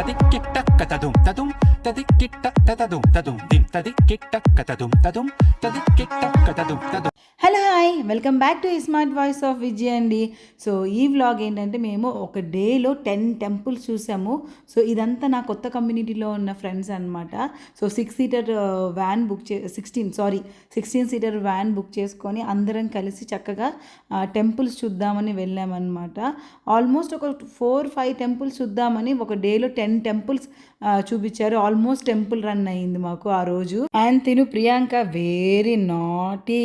tadi kick tak kata dum tadum tadi kick tak kata dum tadum dim tadi kick tak kata dum tadum tadi kick tak kata dum tadum hello hi. Welcome back to smart voice of Vijay అండి. So ఈ vlog ఏంటంటే మేము ఒక డేలో ten temples చూసాము. So ఇదంతా నా కొత్త కమ్యూనిటీలో ఉన్న ఫ్రెండ్స్ అనమాట so six seater van book చే sixteen sorry sixteen seater van book చేసుకొని అందరం కలిసి చక్కగా టెంపుల్స్ చూద్దామని వెళ్ళామన్నమాట. ఆల్మోస్ట్ ఒక ఫోర్ ఫైవ్ టెంపుల్స్ చూద్దామని ఒక డేలో టెన్ టెంపుల్స్ చూపించారు. ఆల్మోస్ట్ టెంపుల్ రన్ అయ్యింది మాకు ఆ రోజు. అండ్ తిను Priyanka very naughty.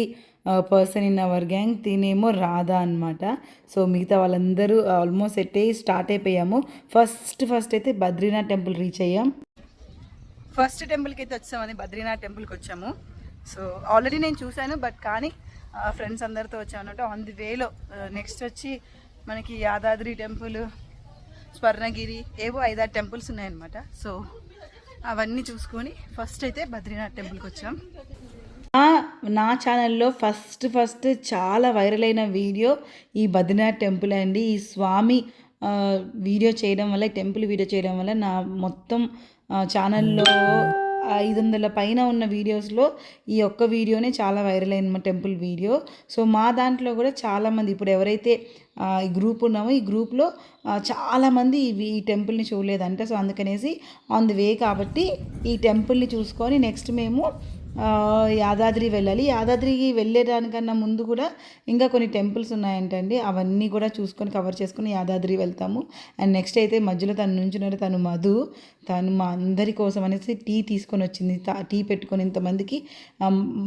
Person in our gang తినేమో Radha అనమాట సో మిగతా వాళ్ళందరూ ఆల్మోస్ట్ ఎట్టే స్టార్ట్ అయిపోయాము. ఫస్ట్ ఫస్ట్ అయితే బద్రీనాథ్ టెంపుల్ రీచ్ అయ్యాం. ఫస్ట్ టెంపుల్కి అయితే వచ్చామని బద్రీనాథ్ టెంపుల్కి వచ్చాము. సో ఆల్రెడీ నేను చూశాను బట్ కానీ ఫ్రెండ్స్ అందరితో వచ్చామన్నట్టు ఆన్ ది వేలో నెక్స్ట్ వచ్చి మనకి యాదాద్రి టెంపుల్ స్వర్ణగిరి ఏవో ఐదారు టెంపుల్స్ ఉన్నాయన్నమాట. సో అవన్నీ చూసుకొని ఫస్ట్ అయితే బద్రీనాథ్ టెంపుల్కి వచ్చాం. నా- ఛానల్లో ఫస్ట్ ఫస్ట్ చాలా వైరల్ అయిన వీడియో ఈ బద్రీనాథ్ టెంపుల్ అండి. ఈ స్వామి వీడియో చేయడం వల్ల ఈ టెంపుల్ వీడియో చేయడం వల్ల నా మొత్తం ఛానల్లో ఐదు వందల పైన ఉన్న వీడియోస్లో ఈ ఒక్క వీడియోనే చాలా వైరల్ అయిన మా టెంపుల్ వీడియో. సో మా దాంట్లో కూడా చాలామంది ఇప్పుడు ఎవరైతే ఈ గ్రూప్ ఉన్నామో ఈ గ్రూప్లో చాలామంది ఇవి ఈ టెంపుల్ని చూడలేదంట. సో అందుకనేసి ఆన్ ది వే కాబట్టి ఈ టెంపుల్ని చూసుకొని నెక్స్ట్ మేము యాదాద్రి వెళ్ళాలి. యాదాద్రికి వెళ్ళేదానికన్నా ముందు కూడా ఇంకా కొన్ని టెంపుల్స్ ఉన్నాయంటండి. అవన్నీ కూడా చూసుకొని కవర్ చేసుకొని యాదాద్రి వెళ్తాము. అండ్ నెక్స్ట్ అయితే మధ్యలో తను నుంచున్నారు తను మధు. తను మా అందరి కోసం అనేసి టీ తీసుకొని వచ్చింది. టీ పెట్టుకొని ఇంతమందికి.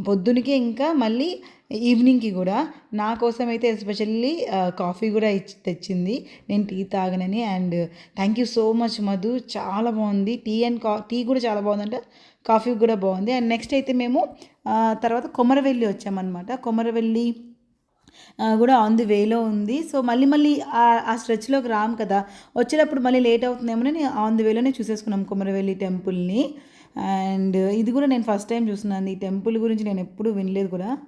పొద్దునకే ఇంకా మళ్ళీ ఈవినింగ్కి కూడా నా కోసం అయితే ఎస్పెషల్లీ కాఫీ కూడా ఇచ్చి తెచ్చింది. నేను tea తాగనని and thank you so much Madhu. చాలా బాగుంది. టీ అండ్ కా టీ కూడా చాలా బాగుందంట. కాఫీ కూడా బాగుంది. అండ్ నెక్స్ట్ అయితే మేము తర్వాత కొమరవెల్లి వచ్చామన్నమాట. కొమరవెల్లి కూడా ఆన్ ది వేలో ఉంది. సో మళ్ళీ మళ్ళీ ఆ- ఆ స్ట్రెచ్లోకి రాము కదా. వచ్చేటప్పుడు మళ్ళీ లేట్ అవుతుందేమోనని ఆన్ ది వేలోనే చూసేసుకున్నాం కొమరవెల్లి టెంపుల్ని. అండ్ ఇది కూడా నేను ఫస్ట్ టైం చూస్తున్నాను. ఈ టెంపుల్ గురించి నేను ఎప్పుడూ వినలేదు కూడా.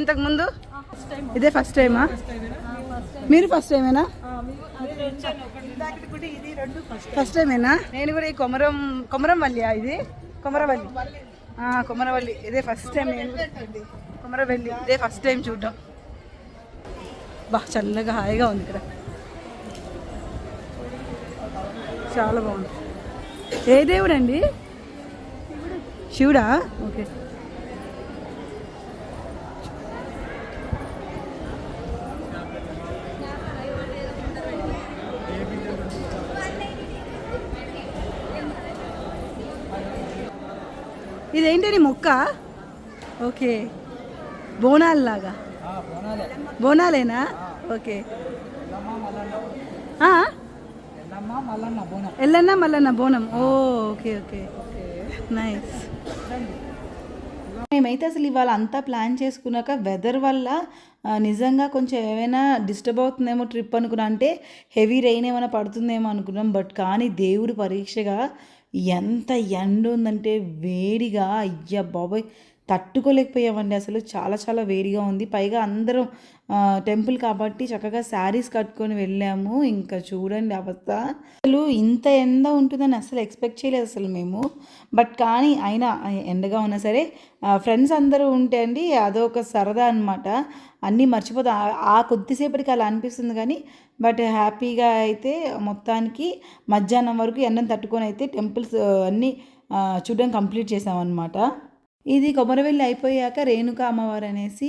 ఇంతకుముందు? ఇదే ఫస్ట్ టైమా మీరు ఫస్ట్ టైమేనా ఫస్ట్ టైమేనా నేను కూడా ఈ కొమరం కొమరం వల్లియా ఇది? కొమరవల్లి. ఆ, కొమరవల్లి. ఇదే ఫస్ట్ టైం నేను. కొమరవల్లి. ఇదే ఫస్ట్ టైం చూడడం. బా చల్లగా హాయిగా ఉంది ఇక్కడ. చాలా బాగుంది. ఏ దేవుడు అండి శివుడా ఓకే. ఇదేంటని మొక్క? ఓకే. బోనాల్లాగా? బోనాలేనా? ఓకే? ఎల్లన్న మల్లన్న బోనం. ఓ ఓకే ఓకే. నైస్. మేమైతే అసలు ఇవాళ అంతా ప్లాన్ చేసుకున్నాక వెదర్ వల్ల నిజంగా కొంచెం ఏమైనా డిస్టర్బ్ అవుతుందేమో ట్రిప్ అనుకున్నా. అంటే హెవీ రెయిన్ ఏమైనా పడుతుందేమో అనుకున్నాం. బట్ కానీ దేవుడి పరీక్షగా ఎంత ఎండ ఉందంటే వేడిగా. అయ్యా బాబోయ్. తట్టుకోలేకపోయామండి అసలు. చాలా చాలా వేడిగా ఉంది. పైగా అందరం టెంపుల్ కాబట్టి చక్కగా శారీస్ కట్టుకొని వెళ్ళాము. ఇంకా చూడండి అవస్థ. అసలు ఇంత ఎండ ఉంటుందని అసలు ఎక్స్పెక్ట్ చేయలేదు అసలు మేము. బట్ కానీ అయినా ఎండగా ఉన్నా సరే ఫ్రెండ్స్ అందరూ ఉంటే అండి అదొక సరదా అనమాట అన్నీ మర్చిపోతా ఆ- కొద్దిసేపటికి అలా అనిపిస్తుంది కానీ బట్ హ్యాపీగా అయితే మొత్తానికి మధ్యాహ్నం వరకు ఎండను తట్టుకొని అయితే టెంపుల్స్ అన్నీ చూడడం కంప్లీట్ చేసామన్నమాట. ఇది కొమరవెల్లి అయిపోయాక రేణుక అమ్మవారు అనేసి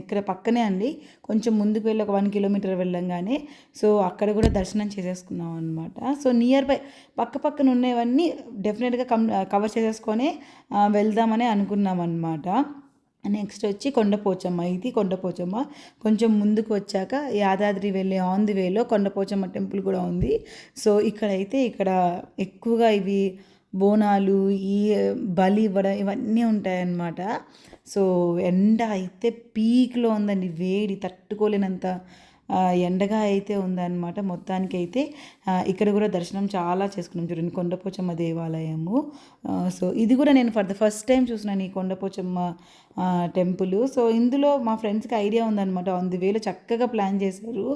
ఇక్కడ పక్కనే అండి. కొంచెం ముందుకు వెళ్ళి ఒక వన్ కిలోమీటర్ వెళ్ళంగానే. సో అక్కడ కూడా దర్శనం చేసేసుకున్నాం అనమాట సో నియర్ బై పక్క పక్కన ఉన్నవన్నీ డెఫినెట్గా కం కవర్ చేసేసుకొని వెళ్దామని అనుకున్నాం అనమాట నెక్స్ట్ వచ్చి కొండపోచమ్మ. ఇది కొండపోచమ్మ. కొంచెం ముందుకు వచ్చాక యాదాద్రి వెళ్ళే ఆన్ ది వేలో కొండపోచమ్మ టెంపుల్ కూడా ఉంది. సో ఇక్కడైతే ఇక్కడ ఎక్కువగా ఇవి బోనాలు ఈ బలి ఇవ్వడం ఇవన్నీ ఉంటాయన్నమాట. సో ఎండ అయితే పీక్లో ఉందండి వేడి తట్టుకోలేనంత ఎండగా అయితే ఉందన్నమాట. మొత్తానికి అయితే ఇక్కడ కూడా దర్శనం చాలా చేసుకున్నాం చూడండి కొండపోచమ్మ దేవాలయము. సో ఇది కూడా నేను ఫర్ ద ఫస్ట్ టైం చూసినాను ఈ కొండపోచమ్మ టెంపుల్. సో ఇందులో మా ఫ్రెండ్స్కి ఐడియా ఉందన్నమాట ఆన్ ది వేలో చక్కగా ప్లాన్ చేశారు.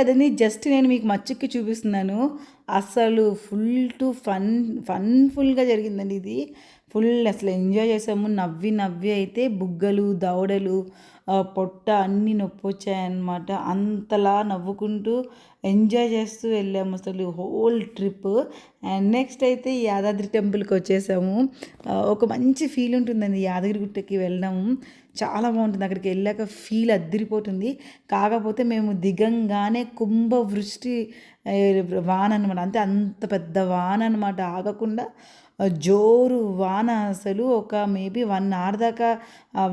కదండి జస్ట్ నేను మీకు మచ్చుక్కి చూపిస్తున్నాను. అస్సలు ఫుల్ టు ఫన్ ఫన్ఫుల్గా జరిగిందండి ఇది. ఫుల్ అసలు ఎంజాయ్ చేసాము. నవ్వి నవ్వి అయితే బుగ్గలు దవడలు పొట్ట అన్నీ నొప్పి వచ్చాయన్నమాట. అంతలా నవ్వుకుంటూ ఎంజాయ్ చేస్తూ వెళ్ళాము అసలు హోల్ ట్రిప్ అండ్ నెక్స్ట్ అయితే యాదాద్రి టెంపుల్కి వచ్చేసాము. ఒక మంచి ఫీల్ ఉంటుందండి యాదగిరిగుట్టకి వెళ్ళాము చాలా బాగుంటుంది. అక్కడికి వెళ్ళాక ఫీల్ అద్దరిపోతుంది. కాకపోతే మేము దిగంగానే కుంభ వృష్టి వాన అనమాట అంతే అంత పెద్ద వాన అనమాట ఆగకుండా జోరు వాన అసలు ఒక మేబీ వన్ అవర్ దాకా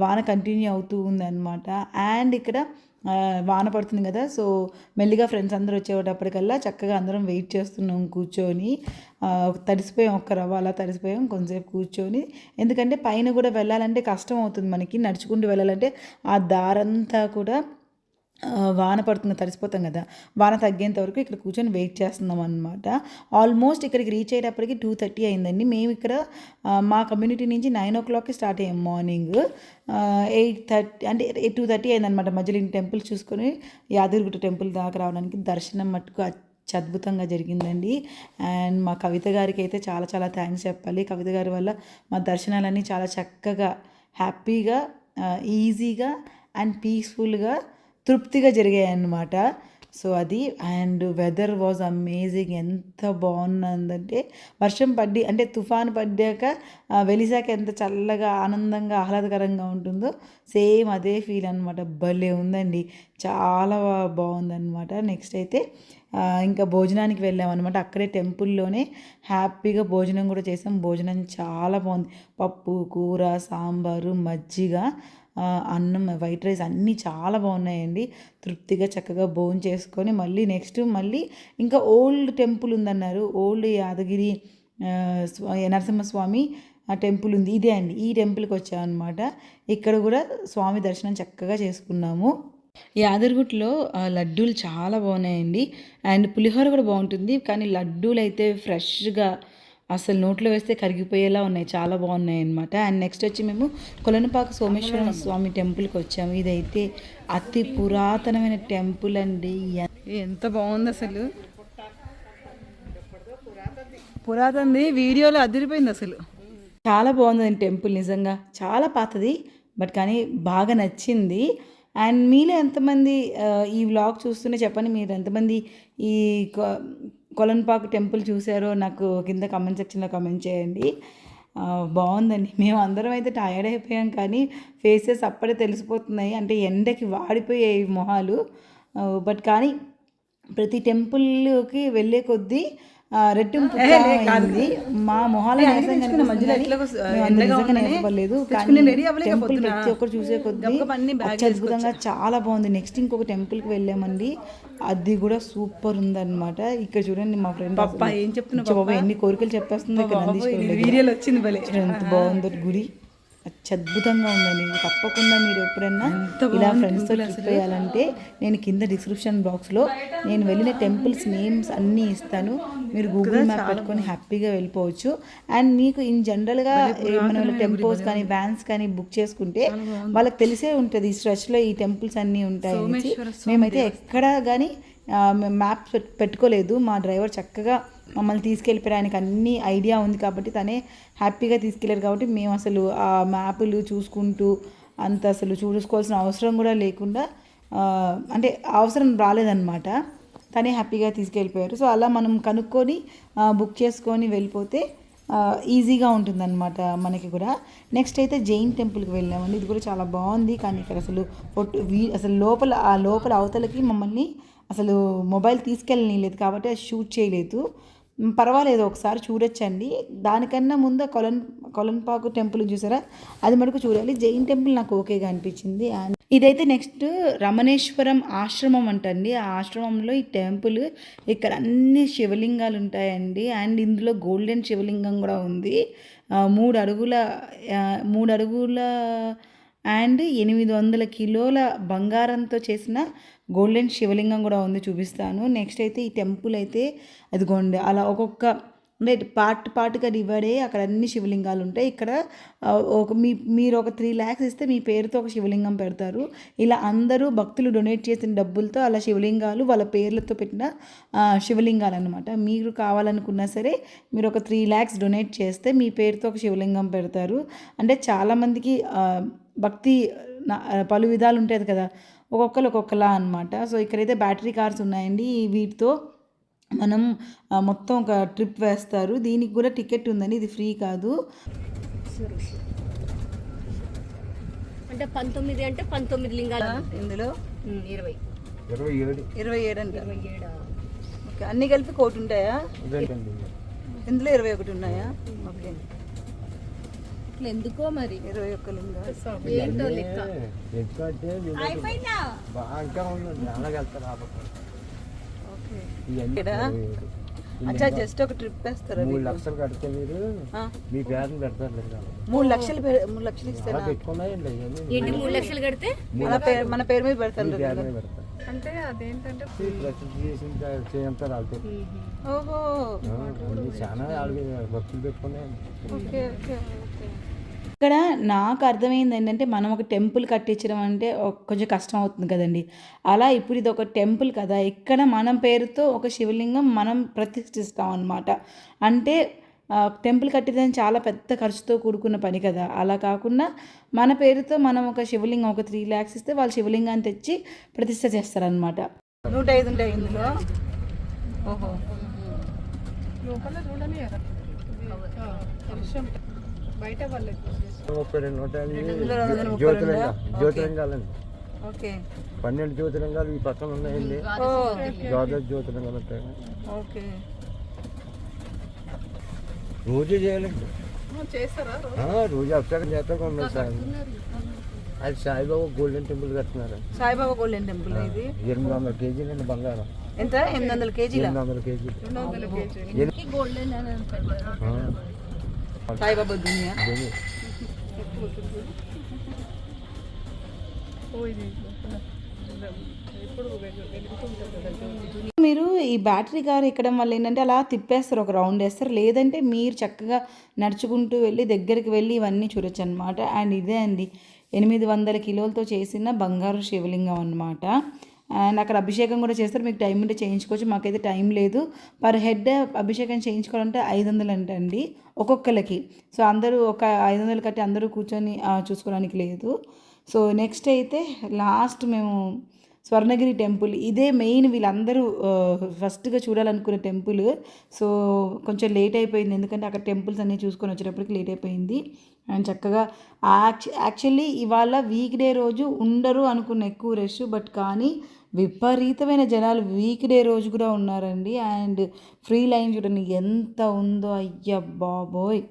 వాన కంటిన్యూ అవుతూ ఉందన్నమాట. అండ్ ఇక్కడ వాన పడుతుంది కదా. సో మెల్లిగా ఫ్రెండ్స్ అందరూ వచ్చేటప్పటికల్లా చక్కగా అందరం వెయిట్ చేస్తున్నాం కూర్చొని. తడిసిపోయాం ఒక్క రవ్వ అలా తడిసిపోయాం కొంతసేపు కూర్చొని. ఎందుకంటే పైన కూడా వెళ్ళాలంటే కష్టం అవుతుంది మనకి. నడుచుకుంటూ వెళ్ళాలంటే ఆ దారంతా కూడా వాన పడుతుంది తడిసిపోతాం కదా. వాన తగ్గేంత వరకు ఇక్కడ కూర్చొని వెయిట్ చేస్తున్నాం అనమాట ఆల్మోస్ట్ ఇక్కడికి రీచ్ అయ్యేటప్పటికి టూ థర్టీ అయిందండి. మేము ఇక్కడ మా కమ్యూనిటీ నుంచి నైన్ ఓ క్లాక్కి స్టార్ట్ అయ్యాం మార్నింగ్ ఎయిట్ థర్టీ అంటే టూ థర్టీ అయిందనమాట మధ్యలో ఇన్ని టెంపుల్స్ చూసుకొని యాదగిరిగుట్ట టెంపుల్ దాకా రావడానికి దర్శనం మట్టుకు అద్భుతంగా జరిగిందండి. అండ్ మా కవిత గారికి అయితే చాలా చాలా థ్యాంక్స్ చెప్పాలి. కవిత గారి వల్ల మా దర్శనాలన్నీ చాలా చక్కగా హ్యాపీగా ఈజీగా అండ్ పీస్ఫుల్గా తృప్తిగా జరిగాయి అన్నమాట సో అది అండ్ వెదర్ వాజ్ అమేజింగ్. ఎంత బాగున్నదంటే వర్షం పడ్డి అంటే తుఫాన్ పడ్డాక వెలిసాక ఎంత చల్లగా ఆనందంగా ఆహ్లాదకరంగా ఉంటుందో సేమ్ అదే ఫీల్ అనమాట భలే ఉందండి. చాలా బాగుందన్నమాట. నెక్స్ట్ అయితే ఇంకా భోజనానికి వెళ్ళామన్నమాట. అక్కడే టెంపుల్లోనే హ్యాపీగా భోజనం కూడా చేసాం. భోజనం చాలా బాగుంది. పప్పు కూర సాంబారు మజ్జిగ అన్నం వైట్ రైస్ అన్నీ చాలా బాగున్నాయండి. తృప్తిగా చక్కగా బోన్ చేసుకొని మళ్ళీ నెక్స్ట్ మళ్ళీ ఇంకా ఓల్డ్ టెంపుల్ ఉందన్నారు. ఓల్డ్ యాదగిరి నరసింహస్వామి ఆ టెంపుల్ ఉంది. ఇదే అండి. ఈ టెంపుల్కి వచ్చామన్నమాట. ఇక్కడ కూడా స్వామి దర్శనం చక్కగా చేసుకున్నాము. యాదగిరిగుట్లో లడ్డూలు చాలా బాగున్నాయండి. అండ్ పులిహోర కూడా బాగుంటుంది. కానీ లడ్డూలు అయితే ఫ్రెష్గా అసలు నోట్లో వేస్తే కరిగిపోయేలా ఉన్నాయి. చాలా బాగున్నాయి అనమాట అండ్ నెక్స్ట్ వచ్చి మేము కొలనపాక సోమేశ్వర స్వామి టెంపుల్కి వచ్చాము. ఇదైతే అతి పురాతనమైన టెంపుల్ అండి. ఎంత బాగుంది అసలు. పురాతనది వీడియోలో అదిరిపోయింది అసలు. చాలా బాగుందండి టెంపుల్ నిజంగా. చాలా పాతది బట్ కానీ బాగా నచ్చింది. అండ్ మీలో ఎంతమంది ఈ వ్లాగ్ చూస్తూనే చెప్పండి మీరు ఎంతమంది ఈ కొలన్పాక్ టెంపుల్ చూసారో నాకు కింద కమెంట్ సెక్షన్లో కమెంట్ చేయండి. బాగుందండి. మేము అందరం అయితే టయర్డ్ అయిపోయాం కానీ ఫేసెస్ అప్పుడే తెలిసిపోతున్నాయి. అంటే ఎండకి వాడిపోయాయి మొహాలు. బట్ కానీ ప్రతి టెంపుల్కి వెళ్ళే కొద్దీ రెట్టింపు. మా మొహాల నీరసం కనిపిస్తుంది కానీ మేము అంత నిజంగా నీరసపడలేదు. కానీ టెంపుల్ ప్రతి ఒక్కరు చూసే కొద్దీ అత్యద్భుతంగా చాలా బాగుంది. నెక్స్ట్ ఇంకొక టెంపుల్కి వెళ్ళామండి. అది కూడా సూపర్ ఉందన్నమాట. ఇక్కడ చూడండి మా ఫ్రెండ్ ఏం చెప్తున్నావు బాబా ఎన్ని కోరికలు చెప్పేస్తుంది ఇక్కడ. వీడియోలో వచ్చింది ఎంత బాగుందో గుడి. అత్యద్భుతంగా ఉందండి. తప్పకుండా మీరు ఎప్పుడైనా ఇలా ఫ్రెండ్స్తో ట్రిప్ వేయాలంటే నేను కింద డిస్క్రిప్షన్ బాక్స్లో నేను వెళ్ళిన టెంపుల్స్ నేమ్స్ అన్నీ ఇస్తాను. మీరు గూగుల్ మ్యాప్ పెట్టుకొని హ్యాపీగా వెళ్ళిపోవచ్చు. అండ్ మీకు ఇన్ జనరల్గా మనం టెంపోస్ కానీ వ్యాన్స్ కానీ బుక్ చేసుకుంటే వాళ్ళకి తెలిసే ఉంటుంది. ఈ స్ట్రెచ్లో ఈ టెంపుల్స్ అన్నీ ఉంటాయి. మేమైతే ఎక్కడా కానీ మ్యాప్ పెట్టుకోలేదు. మా డ్రైవర్ చక్కగా మమ్మల్ని తీసుకెళ్ళిపోయడానికి అన్ని ఐడియా ఉంది కాబట్టి తనే హ్యాపీగా తీసుకెళ్ళారు కాబట్టి మేము అసలు ఆ మ్యాపులు చూసుకుంటూ అంత అసలు చూసుకోవాల్సిన అవసరం కూడా లేకుండా అంటే అవసరం రాలేదన్నమాట. తనే హ్యాపీగా తీసుకెళ్ళిపోయారు. సో అలా మనం కనుక్కొని బుక్ చేసుకొని వెళ్ళిపోతే ఈజీగా ఉంటుందన్నమాట మనకి కూడా. నెక్స్ట్ అయితే జైన్ టెంపుల్కి వెళ్ళామండి. ఇది కూడా చాలా బాగుంది. కానీ ఇక్కడ అసలు ఫోటో అసలు లోపల ఆ లోపల అవతలకి మమ్మల్ని అసలు మొబైల్ తీసుకెళ్ళలేదు కాబట్టి అది షూట్ చేయలేదు. పర్వాలేదు ఒకసారి చూడొచ్చండి. దానికన్నా ముందు కొలన్ కొలన్పాకు టెంపుల్ చూసారా? అది మటుకు చూడాలి. జైన్ టెంపుల్ నాకు ఓకేగా అనిపించింది. అండ్ ఇదైతే నెక్స్ట్ రమణేశ్వరం ఆశ్రమం అంటండి. ఆ ఆశ్రమంలో ఈ టెంపుల్ ఇక్కడ అన్ని శివలింగాలు ఉంటాయండి. అండ్ ఇందులో గోల్డెన్ శివలింగం కూడా ఉంది. మూడు అడుగుల మూడు అడుగుల అండ్ ఎనిమిది వందల కిలోల బంగారంతో చేసిన గోల్డెన్ శివలింగం కూడా ఉంది చూపిస్తాను. నెక్స్ట్ అయితే ఈ టెంపుల్ అయితే అదిగోండి అలా ఒక్కొక్క అంటే పార్ట్ పార్ట్గా డివైడే అక్కడ అన్ని శివలింగాలు ఉంటాయి. ఇక్కడ ఒక మీ మీరు ఒక త్రీ ల్యాక్స్ ఇస్తే మీ పేరుతో ఒక శివలింగం పెడతారు. ఇలా అందరూ భక్తులు డొనేట్ చేసిన డబ్బులతో అలా శివలింగాలు వాళ్ళ పేర్లతో పెట్టిన శివలింగాలు అనమాట మీరు కావాలనుకున్నా సరే మీరు ఒక త్రీ ల్యాక్స్ డొనేట్ చేస్తే మీ పేరుతో ఒక శివలింగం పెడతారు. అంటే చాలామందికి భక్తి పలు విధాలు ఉంటుంది కదా. ఒక్కొక్కరు ఒక్కొక్కలా అనమాట సో ఇక్కడైతే బ్యాటరీ కార్స్ ఉన్నాయండి వీటితో. మనం ఆ, మొత్తం ఒక ట్రిప్ వేస్తారు. దీనికి కూడా టికెట్ ఉందండి ఇది ఫ్రీ కాదు. అంటే పంతొమ్మిది అంటే పంతొమ్మిది లింగాలు ఇందులో ఇరవై. ఇరవై ఏడు. ఇరవై ఏడు అంట ఇరవై ఏడా ఓకే అన్ని కలిపి కోటి ఉంటాయా? ఇందులో ఇరవై ఒకటి ఉన్నాయా? ఓకే. ఇట్లా ఎందుకో మరి? ఇరవై ఒక్క లింగా ఏంటో లెక్క? బాగా ఉందండి అలాగే వెళ్తారు ఆపక్క ఓకే ఇవన్నీ ఇక్కడ? ఇరవై ఏడు. అచ్చా జస్ట్ ఒక ట్రిప్ వేస్తారా మూడు? లక్షలు కడితే మీరు మీ పేరుని పెడతారు లేదా మూడు లక్షలు పె- మూడు లక్షలు ఇస్తారా ఏంటి మూడు లక్షలు కడితే? మన పేరు మన పేరు మీద పెడతారు అంటే అదేంటంటే ఓహో. చాలా భక్తులు ఓకే. ఇక్కడ నాకు అర్థమైంది ఏంటంటే మనం ఒక టెంపుల్ కట్టించడం అంటే కొంచెం కష్టం అవుతుంది కదండి. అలా ఇప్పుడు ఇది ఒక టెంపుల్ కదా ఇక్కడ మనం పేరుతో ఒక శివలింగం మనం ప్రతిష్ఠిస్తాం అన్నమాట. అంటే టెంపుల్ కట్టించడం చాలా పెద్ద ఖర్చుతో కూడుకున్న పని కదా. అలా కాకుండా మన పేరుతో మనం ఒక శివలింగం ఒక త్రీ ల్యాక్స్ ఇస్తే వాళ్ళు శివలింగాన్ని తెచ్చి ప్రతిష్ఠ చేస్తారనమాట నూట ఐదు ఉంటాయి ఇందులో. ఓహో. ముప్పై రెండు ఉంటాయి జ్యోతిలింగ? జ్యోతిలింగాలండి పన్నెండు జ్యోతిలింగాలు ఈ పక్కన ఉన్నాయండి. ద్వాదశ జ్యోతిలింగాలు ఉంటాయి. ఓకే. రోజు చేయాలండి. ఆ, రోజు? అభిషేకం చేస్తాక ఉన్నది సార్ అది సాయిబాబా గోల్డెన్ టెంపుల్ కట్టినారు. సాయిబాబా గోల్డెన్ టెంపుల్ ఇది? ఎనిమిది వందల కేజీలండి బంగారం. ఎంత? ఎనిమిది వందల కేజీల? ఎనిమిది వందల కేజీలు. గోల్డెన్ మీరు ఈ బ్యాటరీ కార్ ఎక్కడం వల్ల ఏంటంటే అలా తిప్పేస్తారు ఒక రౌండ్ వేస్తారు. లేదంటే మీరు చక్కగా నడుచుకుంటూ వెళ్ళి దగ్గరికి వెళ్ళి ఇవన్నీ చూడొచ్చు అనమాట అండ్ ఇదే అండి ఎనిమిది వందల కిలోలతో చేసిన బంగారు శివలింగం అనమాట అండ్ అక్కడ అభిషేకం కూడా చేస్తారు. మీకు టైం ఉంటే చేయించుకోవచ్చు. మాకైతే టైం లేదు. పర్ హెడ్ అభిషేకం చేయించుకోవాలంటే ఐదు వందలు అంటండి ఒక్కొక్కరికి సో అందరూ ఒక ఐదు వందలు కట్టి అందరూ కూర్చొని చూసుకోవడానికి లేదు. సో నెక్స్ట్ అయితే లాస్ట్ మేము స్వర్ణగిరి టెంపుల్. ఇదే మెయిన్ వీళ్ళందరూ ఫస్ట్గా చూడాలనుకునే టెంపుల్. సో కొంచెం లేట్ అయిపోయింది. ఎందుకంటే అక్కడ టెంపుల్స్ అన్నీ చూసుకొని వచ్చేటప్పటికి లేట్ అయిపోయింది. అండ్ చక్కగా యాక్చు యాక్చువల్లీ ఇవాళ వీక్ డే రోజు ఉండరు అనుకున్న ఎక్కువ రష్. బట్ కానీ విపరీతమైన జనాలు వీక్ డే రోజు కూడా ఉన్నారండి. అండ్ ఫ్రీ లైన్ చూడండి ఎంత ఉందో అయ్యా బాబోయ్.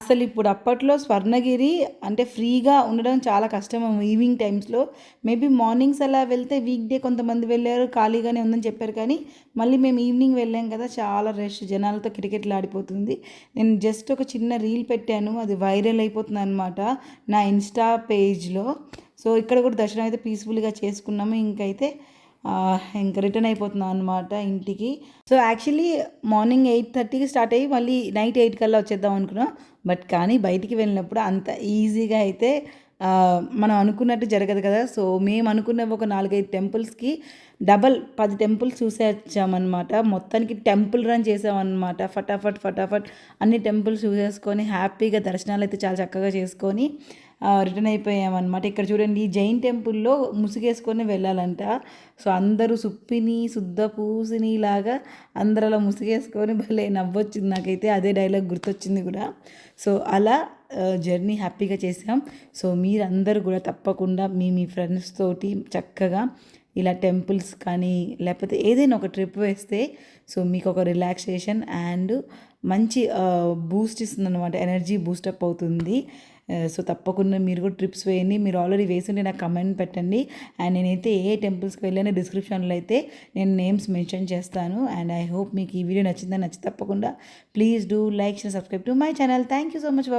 అసలు ఇప్పుడు అప్పట్లో స్వర్ణగిరి అంటే ఫ్రీగా ఉండడం చాలా కష్టం ఈవినింగ్ టైమ్స్లో. మేబీ మార్నింగ్స్ అలా వెళ్తే వీక్ డే కొంతమంది వెళ్ళారు ఖాళీగానే ఉందని చెప్పారు కానీ మళ్ళీ మేము ఈవినింగ్ వెళ్ళాం కదా చాలా రష్. జనాలతో కిటకిటలాడిపోతుంది నేను జస్ట్ ఒక చిన్న రీల్ పెట్టాను అది వైరల్ అయిపోతుంది అనమాట నా ఇన్స్టా పేజ్లో. సో ఇక్కడ కూడా దర్శనం అయితే పీస్ఫుల్గా చేసుకున్నాము. ఇంకైతే ఇంకా రిటర్న్ అయిపోతున్నాం అనమాట ఇంటికి. సో యాక్చువల్లీ మార్నింగ్ ఎయిట్ థర్టీకి స్టార్ట్ అయ్యి మళ్ళీ నైట్ ఎయిట్ కల్లా వచ్చేద్దాం అనుకున్నాం. బట్ కానీ బయటికి వెళ్ళినప్పుడు అంత ఈజీగా అయితే మనం అనుకున్నట్టు జరగదు కదా. సో మేము అనుకున్న ఒక నాలుగైదు టెంపుల్స్కి డబల్ పది టెంపుల్స్ చూసేచ్చామన్నమాట మొత్తానికి టెంపుల్ రన్ చేసామన్నమాట. ఫటాఫట్ ఫటాఫట్ అన్ని టెంపుల్స్ చూసేసుకొని హ్యాపీగా దర్శనాలు అయితే చాలా చక్కగా చేసుకొని రిటర్న్ అయిపోయామన్నమాట. ఇక్కడ చూడండి ఈ జైన్ టెంపుల్లో ముసుగేసుకొని వెళ్ళాలంట. సో అందరూ సుప్పిని శుద్ధ పూసిని లాగా అందరూ అలా ముసుగేసుకొని భలే నవ్వొచ్చింది నాకైతే. అదే డైలాగ్ గుర్తొచ్చింది కూడా. సో అలా జర్నీ హ్యాపీగా చేసాం. సో మీరందరూ కూడా తప్పకుండా మీ మీ ఫ్రెండ్స్ తోటి చక్కగా ఇలా టెంపుల్స్ కానీ లేకపోతే ఏదైనా ఒక ట్రిప్ వేస్తే సో మీకు ఒక రిలాక్సేషన్ అండ్ మంచి బూస్ట్ ఇస్తుంది అనమాట ఎనర్జీ బూస్టప్ అవుతుంది. Uh, సో తప్పకుండా మీరు కూడా ట్రిప్స్ వేయండి. మీరు ఆల్రెడీ వేసింటే నాకు కమెంట్ పెట్టండి. అండ్ నేనైతే ఏ టెంపుల్స్కి వెళ్ళినా డిస్క్రిప్షన్లో అయితే నేను నేమ్స్ మెన్షన్ చేస్తాను. అండ్ ఐ హోప్ మీకు ఈ వీడియో నచ్చిందని నచ్చి తప్పకుండా please do like and subscribe to my channel thank you so much